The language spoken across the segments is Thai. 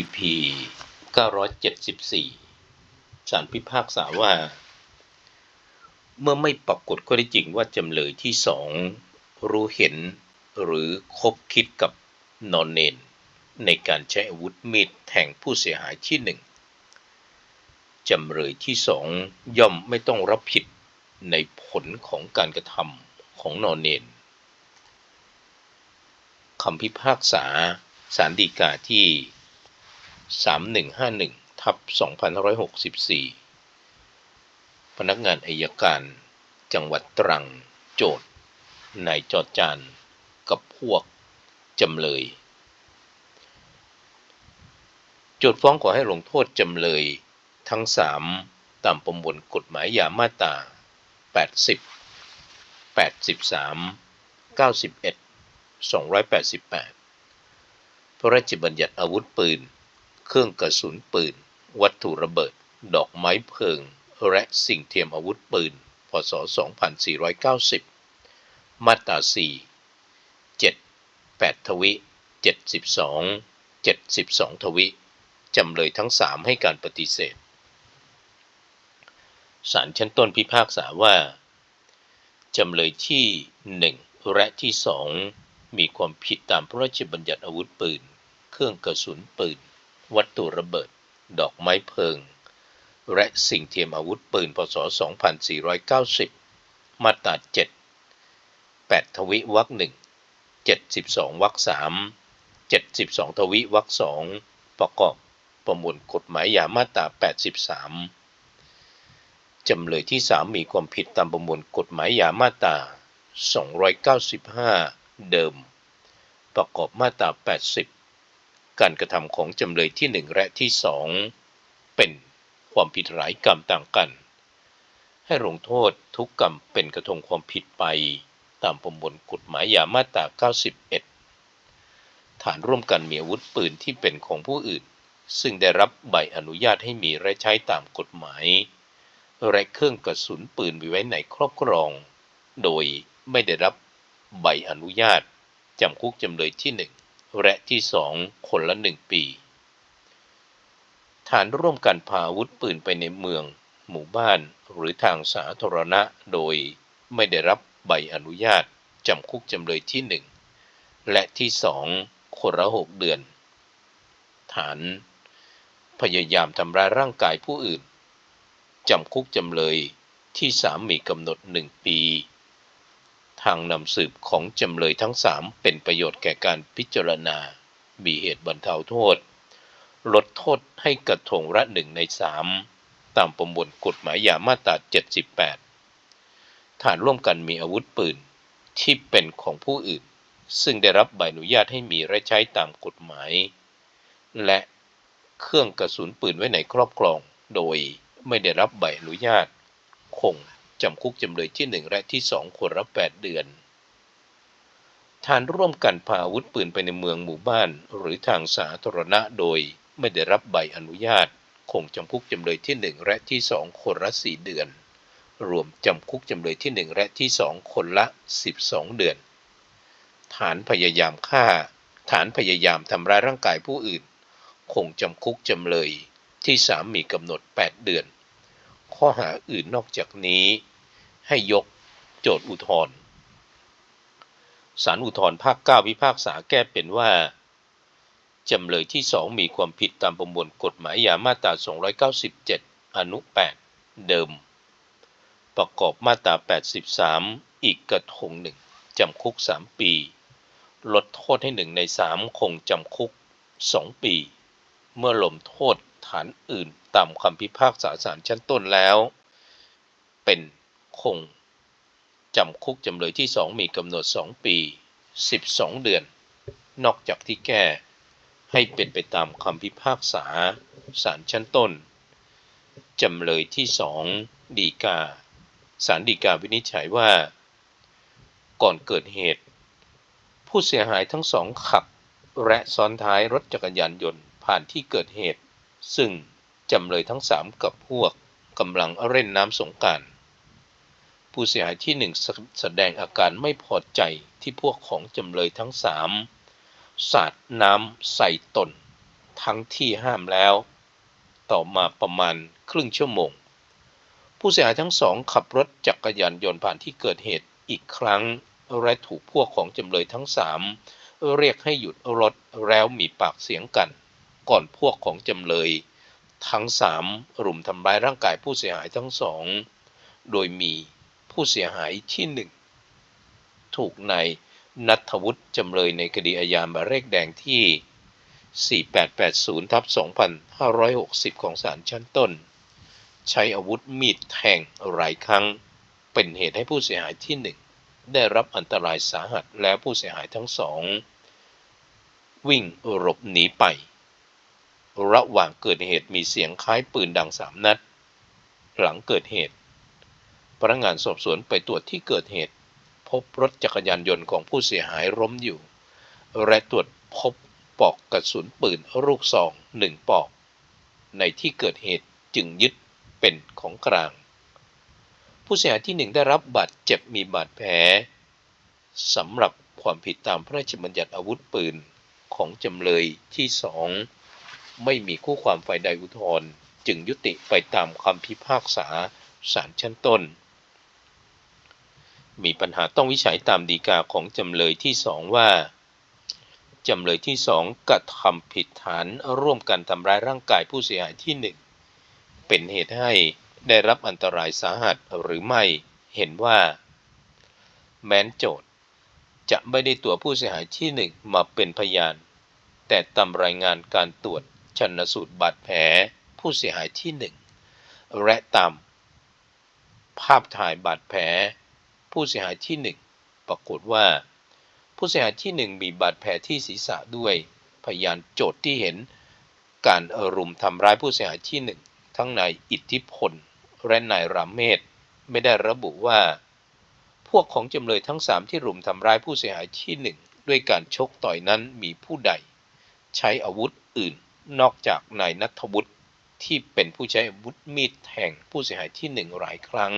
EP 974ศาลพิพากษาว่า เมื่อไม่ปรากฏข้อเท็จจริงว่าจำเลยที่สองรู้เห็นหรือคบคิดกับนอนเนน ในการใช้อาวุธมีดแทงผู้เสียหายที่หนึ่งจำเลยที่สองย่อมไม่ต้องรับผิดในผลของการกระทำของนอนเนนคำพิพากษาสารดีกาที่ 3151ทับ2564 พนักงานอายการ จังหวัดตรัง โจทย์นายจอจานกับพวกจำเลย โจทย์ฟ้องขอให้ลงโทษจำเลย ทั้งสามตามประมวลกฎหมายยามาตรา80 83 91 288 พระราชบัญญัติอาวุธปืน เครื่องกระสุนปืน วัตถุระเบิด ดอกไม้เพลิง และสิ่งเทียมอาวุธปืน พศ 2490 มาตรา 4 7 8 ทวิ 72 72 ทวิ จำเลยทั้งสามให้การปฏิเสธศาลชั้นต้นพิพากษาว่า จำเลยที่ 1 และที่ 2 มีความผิดตามพระราชบัญญัติอาวุธปืน เครื่องกระสุนปืน วัตถุระเบิด ดอกไม้เพลิง และสิ่งเทียมอาวุธปืน พศ 2490 มาตรา7 8 ทวิวรรคหนึ่ง72วรรคสาม72 ทวิวรรคสองประกอบประมวลกฎหมายยามาตรา 83 จำเลยที่ 3 มีความผิดตามประมวลกฎหมายยามาตรา 295 เดิม ประกอบมาตรา 80 การกระทำของจำเลยที่1และที่2เป็นความผิดหลายกรรมต่างกัน ให้ลงโทษทุกกรรมเป็นกระทงความผิดไป ตามประมวลกฎหมายยามาตรา 91 ฐานร่วมกันมีอาวุธปืนที่เป็นของผู้อื่น ซึ่งได้รับใบอนุญาตให้มีและใช้ตามกฎหมาย และเครื่องกระสุนปืนไว้ในครอบครอง โดยไม่ได้รับใบอนุญาตจำคุกจำเลยที่1 และที่2คนละ1ปี ฐานร่วมกันพาอาวุธปืนไปในเมือง หมู่บ้านหรือทางสาธารณะโดยไม่ได้รับใบอนุญาตจำคุกจำเลยที่1และที่2คนละ6เดือน ฐาน พยายามทำร้ายร่างกายผู้อื่นจำคุกจำเลยที่3มีกำหนด1ปี ทางนำสืบของจำเลยทั้ง3เป็นประโยชน์แก่การพิจารณา มีเหตุบรรเทาโทษ ลดโทษให้กระทงละหนึ่งใน3ตามประมวลกฎหมายยามาตรา 78 ฐานร่วมกันมีอาวุธปืนที่เป็นของผู้อื่น ซึ่งได้รับใบอนุญาตให้มีและใช้ตามกฎหมาย และเครื่องกระสุนปืนไว้ในครอบครอง โดยไม่ได้รับใบอนุญาตคง จำคุกจำเลยที่ 1 และที่ 2 คนละ8เดือน ฐานร่วมกันพาอาวุธปืนไปในเมืองหมู่บ้าน หรือทางสาธารณะโดยไม่ได้รับใบอนุญาต คงจำคุกจำเลยที่ 1 และที่ 2 คนละ4เดือน รวมจำคุกจำเลยที่ 1 และที่ 2 คนละ 12 เดือน ฐานพยายามฆ่า ฐานพยายามทำร้ายร่างกายผู้อื่น คงจำคุกจำเลยที่ 3 มีกำหนด 8 เดือน ข้อหาอื่นนอกจากนี้ ให้ยกโจทย์อุทธรณ์ศาลอุทธรณ์ภาค 9 พิพากษาแก้เป็นว่า จำเลยที่ 2 มีความผิดตามประมวลกฎหมายยามาตรา 297 อนุ 8 เดิม ประกอบมาตรา 83 อีกกระทงหนึ่งจำคุก 3 ปี ลดโทษให้1ใน 3 คงจำคุก 2 ปี เมื่อลมโทษฐานอื่นตามคำพิพากษาศาลชั้นต้นแล้ว เป็น คงจำคุกจำเลยที่2มีกำหนด 2 ปี 12 เดือน นอกจากที่แก้ให้เป็นไปตามคำพิพากษาศาลชั้นต้น จำเลยที่2ดีกาศาลฎีกาวินิจฉัยว่า ก่อนเกิดเหตุ ผู้เสียหายทั้งสองขับ และซ้อนท้ายรถจักรยานยนต์ผ่านที่เกิดเหตุ ซึ่งจำเลยทั้งสามกับพวกกำลังเล่นน้ำสงการ ผู้เสียหายที่หนึ่งแสดงอาการไม่พอใจที่พวกของจำเลยทั้งสามสาดน้ำใส่ตน ทั้งที่ห้ามแล้ว ต่อมาประมาณครึ่งชั่วโมง ผู้เสียหายทั้งสองขับรถจักรยานยนต์ผ่านที่เกิดเหตุอีกครั้ง และถูกพวกของจำเลยทั้งสามเรียกให้หยุดรถแล้วมีปากเสียงกัน ก่อนพวกของจำเลย ทั้งสามรุมทำร้ายร่างกายผู้เสียหายทั้งสอง โดยมี ผู้เสียหายที่หนึ่งถูกนายนัทวุฒิจำเลยในคดีอาญาหมายเลขแดงที่ 4880ทับ2560 ของศาลชั้นต้น ใช้อาวุธมีดแทงหลายครั้ง เป็นเหตุให้ผู้เสียหายที่หนึ่งได้รับอันตรายสาหัสแล้วผู้เสียหายทั้งสอง วิ่งหลบหนีไป ระหว่างเกิดเหตุมีเสียงคล้ายปืนดังสามนัด หลังเกิดเหตุ พนักงานสอบสวนไปตรวจที่เกิดเหตุ พบรถจักรยานยนต์ของผู้เสียหายล้มอยู่ และตรวจพบปอกกระสุนปืนลูกซองหนึ่งปอก ในที่เกิดเหตุจึงยึดเป็นของกลาง ผู้เสียหายที่หนึ่งได้รับบาดเจ็บมีบาดแผลสำหรับความผิดตามพระราชบัญญัติอาวุธปืนของจำเลยที่สองไม่มีคู่ความฝ่ายใดอุทธรณ์จึงยุติไปตามคำพิพากษาศาลชั้นต้น มีปัญหาต้องวิจัยตามดีกาของจำเลยที่สองว่า จำเลยที่สองกระทำผิดฐานร่วมกันทำร้ายร่างกายผู้เสียหายที่หนึ่งเป็นเหตุให้ได้รับอันตรายสาหัสหรือไม่เห็นว่า แม้นโจทย์จะไม่ได้ตัวผู้เสียหายที่หนึ่งมาเป็นพยาน แต่ตามรายงานการตรวจชันสูตรบาดแผลผู้เสียหายที่หนึ่งและตามภาพถ่ายบาดแผล ผู้เสียหายที่หนึ่งปรากฏว่า ผู้เสียหายที่หนึ่งมีบาดแผลที่ศีรษะด้วย พยานโจทย์ที่เห็น การอรุมทำร้ายผู้เสียหายที่หนึ่งทั้งนายอิทธิพล และนายรามเมศไม่ได้ระบุว่า พวกของจำเลยทั้งสามที่รุมทำร้ายผู้เสียหายที่หนึ่งด้วยการชกต่อยนั้นมีผู้ใด ใช้อาวุธอื่นนอกจากนายนัทวุฒิที่เป็นผู้ใช้อาวุธมีดแทงผู้เสียหายที่หนึ่งหลายครั้ง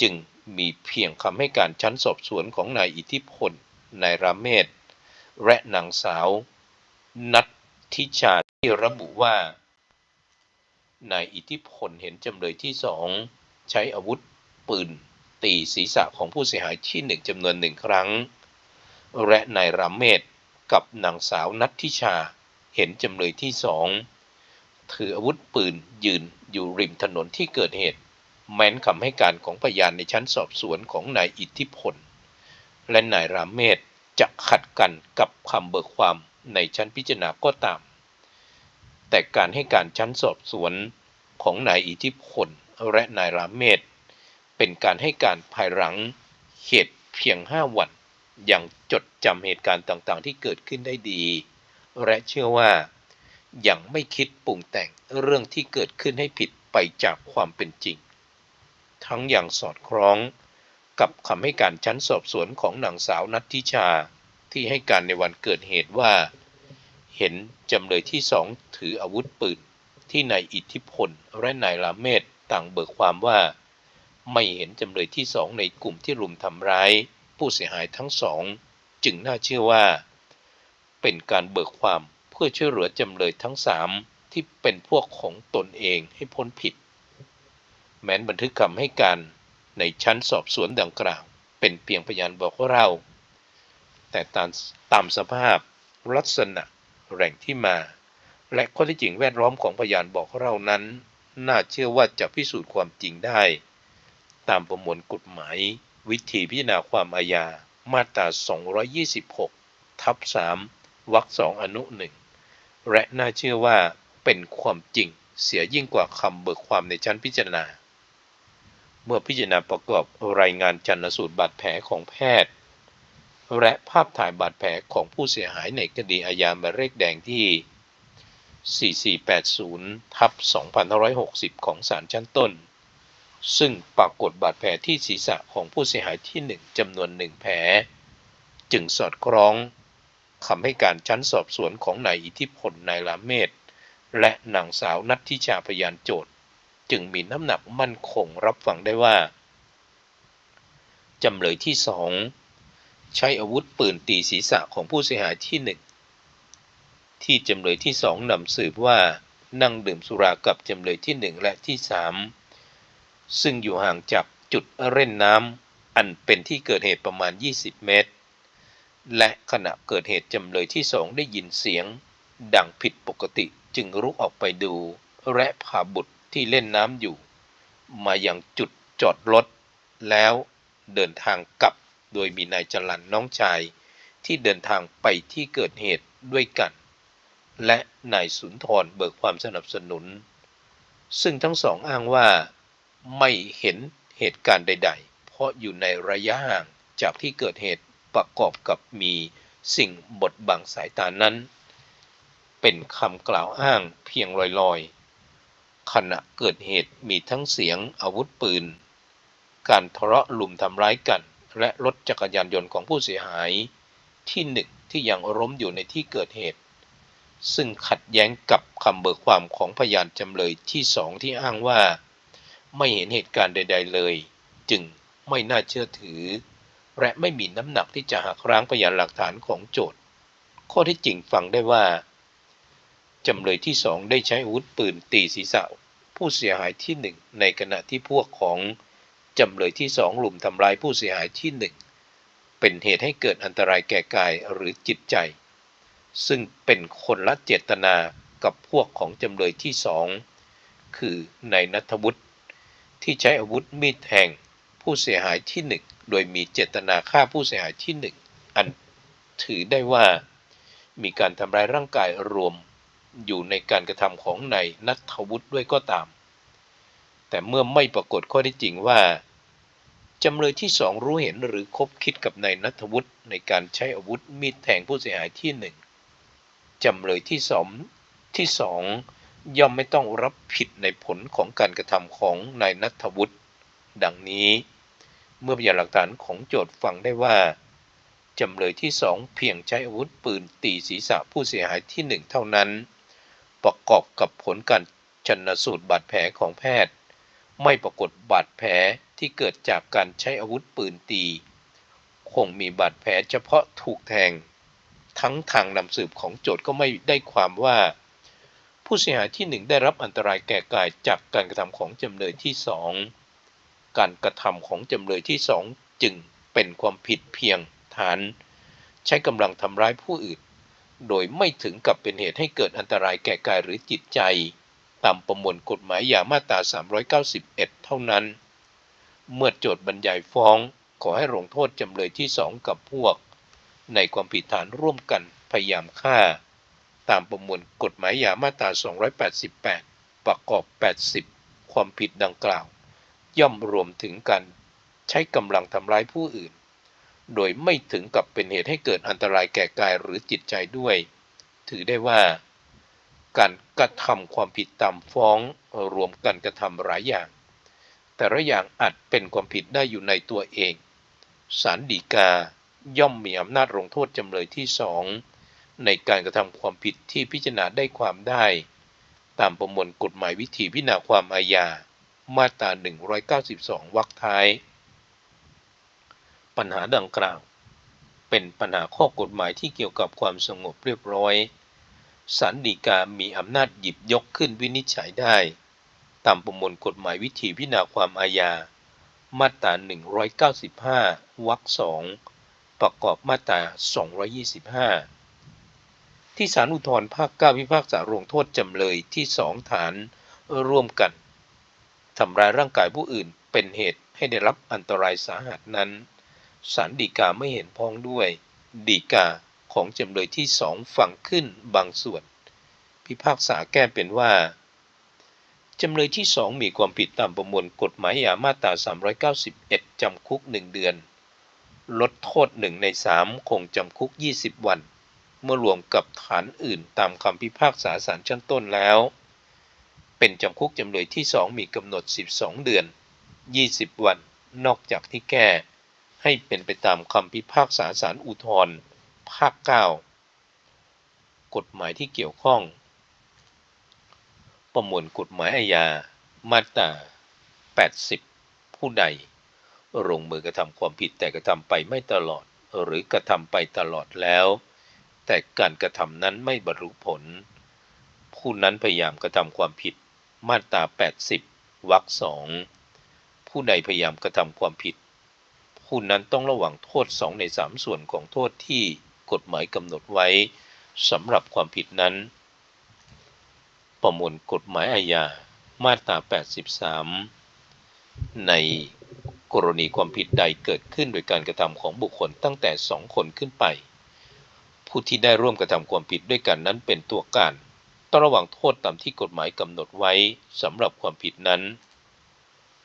จึงมีเพียงคำให้การชั้นสอบสวนของนายอิทธิพล นายรามเมศ และนางสาว นัททิชาที่ระบุว่า นายอิทธิพลเห็นจำเลยที่สองใช้อาวุธปืน ตีศีรษะของผู้เสียหายที่หนึ่งจำนวนหนึ่งครั้ง และนายรามเมศกับนางสาวนัททิชา เห็นจำเลยที่สองถืออาวุธปืนยืนอยู่ริมถนนที่เกิดเหตุ แม้นคำให้การของพยานในชั้นสอบสวนของนายอิทธิพล และนายรามเมศจะขัดกันกับคำเบิกความในชั้นพิจารณาก็ตาม แต่การให้การชั้นสอบสวนของนายอิทธิพลและนายรามเมศเป็นการให้การภายหลังเหตุเพียงห้าวันยังจดจำเหตุการณ์ต่างๆ ที่เกิดขึ้นได้ดี และเชื่อว่ายังไม่คิดปรุงแต่งเรื่องที่เกิดขึ้นให้ผิดไปจากความเป็นจริง ทั้งอย่างสอดคล้องกับคำให้การชั้นสอบสวนของนางสาวนัทธิชาที่ให้การในวันเกิดเหตุว่า เห็นจำเลยที่สองถืออาวุธปืนที่นายอิทธิพลและนายลาเมศต่างเบิกความว่า ไม่เห็นจำเลยที่สองในกลุ่มที่รุมทำร้าย ผู้เสียหายทั้งสอง จึงน่าเชื่อว่า เป็นการเบิกความเพื่อช่วยเหลือจำเลยทั้งสามที่เป็นพวกของตนเองให้พ้นผิด แม้นบันทึกคำให้การในชั้นสอบสวนดังกล่าว เป็นเพียงพยานบอกเรา แต่ตามตามสภาพ ลักษณะ แหล่งที่มา และข้อที่จริงแวดล้อมของพยานบอกเรานั้น น่าเชื่อว่าจะพิสูจน์ความจริงได้ ตามประมวลกฎหมาย วิธีพิจารณาความอาญามาตรา 226 ทับ 3 วรรคสองอนุหนึ่งและน่าเชื่อว่าเป็นความจริงเสียยิ่งกว่าคำเบิกความในชั้นพิจารณา เมื่อพิจารณาประกอบรายงานชันสูตรบาดแผลของแพทย์ และภาพถ่ายบาดแผลของผู้เสียหายในคดีอาญาหมายเลขแดงที่ 4480ทับ2560 ของศาลชั้นต้น ซึ่งปรากฏบาดแผลที่ศีรษะของผู้เสียหายที่ 1จำนวนหนึ่งแผล จึงสอดคล้องคำให้การชั้นสอบสวนของนายอิทธิพลนายลาเมศและนางสาวนัทธิชาพยานโจทย์ จึงมีน้ำหนักมั่นคงรับฟังได้ว่าจำเลยที่สองใช้อาวุธปืนตีศีรษะของผู้เสียหายที่หนึ่งที่จำเลยที่สองนำสืบว่านั่งดื่มสุรากับจำเลยที่หนึ่งและที่สามซึ่งอยู่ห่างจากจุดเล่นน้ำอันเป็นที่เกิดเหตุประมาณ 20 เมตร และขณะเกิดเหตุจำเลยที่สองได้ยินเสียง ดังผิดปกติจึงรุกออกไปดู และพาบุตร ที่เล่นน้ำอยู่ มาอยังจุดจอดรถ แล้วเดินทางกลับโดยมีนายจรันน้องชาย ที่เดินทางไปที่เกิดเหตุด้วยกัน และนายสุนทรเบิกความสนับสนุน ซึ่งทั้งสองอ้างว่าไม่เห็นเหตุการณ์ใด ๆ เพราะอยู่ในระยะห่างจากที่เกิดเหตุประกอบกับมีสิ่งบดบังสายตานั้น เป็นคำกล่าวอ้างเพียงลอยๆ ขณะเกิดเหตุมีทั้งเสียงอาวุธปืน การทะเลาะลุมทำร้ายกัน และรถจักรยานยนต์ของผู้เสียหาย ที่หนึ่งที่ยังล้มอยู่ในที่เกิดเหตุ ซึ่งขัดแย้งกับคำเบิกความของพยานจำเลยที่สองที่อ้างว่า ไม่เห็นเหตุการณ์ใด ๆ เลย จึงไม่น่าเชื่อถือ และไม่มีน้ำหนักที่จะหักร้างพยานหลักฐานของโจทย์ ข้อที่จริงฟังได้ว่า จำเลยที่สองได้ใช้อาวุธปืนตีศีรษะ ผู้เสียหายที่หนึ่งในขณะที่พวกของจำเลยที่สองลุมทำร้ายผู้เสียหายที่หนึ่งเป็นเหตุให้เกิดอันตรายแก่กายหรือจิตใจ ซึ่งเป็นคนละเจตนากับพวกของจำเลยที่สองคือนายนัทวุฒิที่ใช้อาวุธมีดแทงผู้เสียหายที่หนึ่งโดยมีเจตนาฆ่าผู้เสียหายที่หนึ่งอันถือได้ว่ามีการทำร้ายร่างกายรวม อยู่ในการกระทำของนายนัทวุฒิด้วยก็ตาม แต่เมื่อไม่ปรากฏข้อที่จริงว่าจำเลยที่สองรู้เห็นหรือคบคิดกับนายนัทวุฒิในการใช้อาวุธมีดแทงผู้เสียหายที่หนึ่งจำเลยที่สองที่สองย่อมไม่ต้องรับผิดในผลของการกระทำของนายนัทวุฒิดังนี้ เมื่อพยานหลักฐานของโจทย์ฟังได้ว่าจำเลยที่สองเพียงใช้อาวุธปืนตีศีรษะผู้เสียหายที่หนึ่งเท่านั้น ประกอบกับผลการชันสูตรบาดแผลของแพทย์ ไม่ปรากฏบาดแผลที่เกิดจากการใช้อาวุธปืนตี คงมีบาดแผลเฉพาะถูกแทง ทั้งทางนำสืบของโจทย์ก็ไม่ได้ความว่า ผู้เสียหายที่หนึ่งได้รับอันตรายแก่กายจากการกระทำของจำเลยที่สองการกระทำของจำเลยที่สองจึงเป็นความผิดเพียงฐาน ใช้กำลังทำร้ายผู้อื่น โดยไม่ถึงกับเป็นเหตุให้เกิดอันตรายแก่กายหรือจิตใจ ตามประมวลกฎหมายยามาตรา 391 เท่านั้น เมื่อโจทย์บรรยายฟ้อง ขอให้ลงโทษจำเลยที่สองกับพวก ในความผิดฐานร่วมกันพยายามฆ่า ตามประมวลกฎหมายยามาตรา 288 ประกอบ 80 ความผิดดังกล่าว ย่อมรวมถึงการใช้กำลังทำร้ายผู้อื่น โดยไม่ถึงกับเป็นเหตุให้เกิดอันตรายแก่กายหรือจิตใจด้วย ถือได้ว่า การกระทำความผิดตามฟ้องรวมกันกระทำหลายอย่าง แต่ละอย่างอาจเป็นความผิดได้อยู่ในตัวเองศาลฎีกาย่อมมีอำนาจลงโทษจำเลยที่สองในการกระทำความผิดที่พิจารณาได้ความได้ ตามประมวลกฎหมายวิธีพิจารณาความอาญามาตรา 192 วรรคท้าย ปัญหาดังกล่าว เป็นปัญหาข้อกฎหมายที่เกี่ยวกับความสงบเรียบร้อยศาลฎีกามีอำนาจหยิบยกขึ้นวินิจฉัยได้ ตามประมวลกฎหมายวิธีพิจารณาความอาญา มาตรา 195 วรรคสองประกอบมาตรา 225 ที่ศาลอุทธรภาคเก้าพิพากษาลงโทษจำเลยที่สองฐานร่วมกันทำร้ายร่างกายผู้อื่นเป็นเหตุให้ได้รับอันตรายสาหัสนั้น ศาลฎีกาไม่เห็นพ้องด้วยฎีกาของจำเลยที่สองฝังขึ้นบางส่วน พิพากษาแก้เป็นว่า จำเลยที่สองมีความผิดตามประมวลกฎหมายยามาตรา 391 จำคุก 1 เดือน ลดโทษ1ใน3คงจำคุก 20 วัน เมื่อรวมกับฐานอื่นตามคำพิพากษาศาลชั้นต้นแล้ว เป็นจำคุกจำเลยที่สองมีกำหนด 12 เดือน 20 วัน นอกจากที่แก้ ให้เป็นไปตามคำพิพากษาศาลอุทธรภาค 9 กฎหมายที่เกี่ยวข้อง ประมวลกฎหมายอาญา มาตรา 80 ผู้ใดลงมือกระทำความผิดแต่กระทำไปไม่ตลอดหรือกระทำไปตลอดแล้ว แต่การกระทำนั้นไม่บรรลุผล ผู้นั้นพยายามกระทำความผิดมาตรา 80 วรรคสองผู้ใดพยายามกระทำความผิด ผู้นั้นต้องระวังโทษสองในสามส่วนของโทษที่กฎหมายกำหนดไว้สำหรับความผิดนั้น ประมวลกฎหมายอาญามาตรา 83 ในกรณีความผิดใดเกิดขึ้นโดยการกระทำของบุคคลตั้งแต่สองคนขึ้นไป ผู้ที่ได้ร่วมกระทำความผิดด้วยกันนั้นเป็นตัวการ ต้องระวังโทษตามที่กฎหมายกำหนดไว้สำหรับความผิดนั้น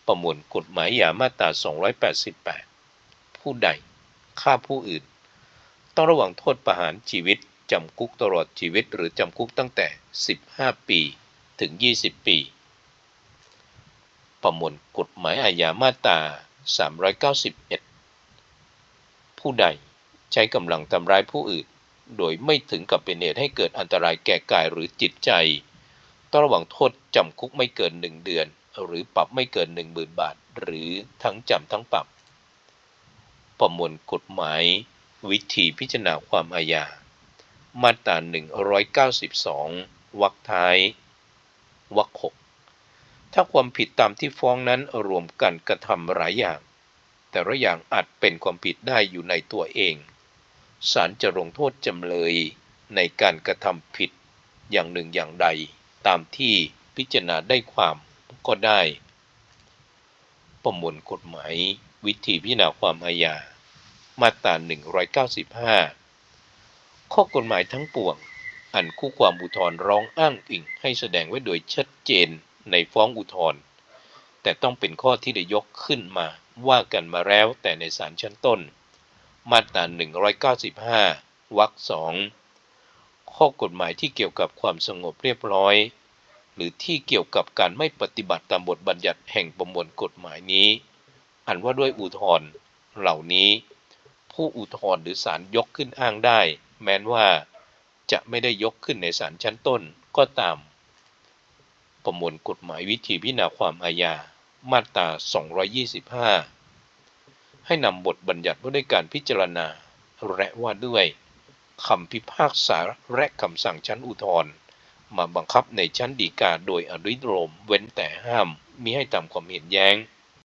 ประมวลกฎหมายยามาตรา 288 ผู้ใดฆ่าผู้อื่น ต้องระวังโทษประหารชีวิต จำคุกตลอดชีวิต หรือจำคุกตั้งแต่ 15 ปีถึง 20 ปี ประมวลกฎหมายอาญามาตรา 391 ผู้ใดใช้กำลังทำร้ายผู้อื่น โดยไม่ถึงกับเป็นเหตุให้เกิดอันตรายแก่กายหรือจิตใจ ต้องระวังโทษจำคุกไม่เกิน 1 เดือน หรือปรับไม่เกิน 10,000 บาท หรือทั้งจำทั้งปรับ ประมวลกฎหมาย วิธีพิจารณาความอาญา มาตรา 192 วรรคท้ายวรรคหกถ้าความผิดตามที่ฟ้องนั้นรวมกันกระทำหลายอย่าง แต่ละอย่างอาจเป็นความผิดได้อยู่ในตัวเอง ศาลจะลงโทษจำเลยในการกระทำผิดอย่างหนึ่งอย่างใด ตามที่พิจารณาได้ความก็ได้ ประมวลกฎหมาย วิธีพิจารณาความอาญา มาตรา 195 ข้อกฎหมายทั้งปวง อันคู่ความอุทธรณ์ร้องอ้างอิงให้แสดงไว้โดยชัดเจนในฟ้องอุทธรณ์แต่ต้องเป็นข้อที่ได้ยกขึ้นมาว่ากันมาแล้วแต่ในศาลชั้นต้น มาตรา 195 วรรคสองข้อกฎหมายที่เกี่ยวกับความสงบเรียบร้อย หรือที่เกี่ยวกับการไม่ปฏิบัติตามบทบัญญัติแห่งประมวลกฎหมายนี้ อันว่าด้วยอุทธรณ์เหล่านี้ ผู้อุทธรณ์หรือศาลยกขึ้นอ้างได้ แม้นว่าจะไม่ได้ยกขึ้นในศาลชั้นต้นก็ตาม ประมวลกฎหมายวิธีพิจารณาความอาญามาตรา 225 ให้นำบทบัญญัติว่าด้วยการพิจารณา และว่าด้วยคำพิพากษาและคำสั่งชั้นอุทธรณ์มาบังคับในชั้นฎีกาโดยอนุโลมเว้นแต่ห้ามมิให้ตามความเห็นแย้ง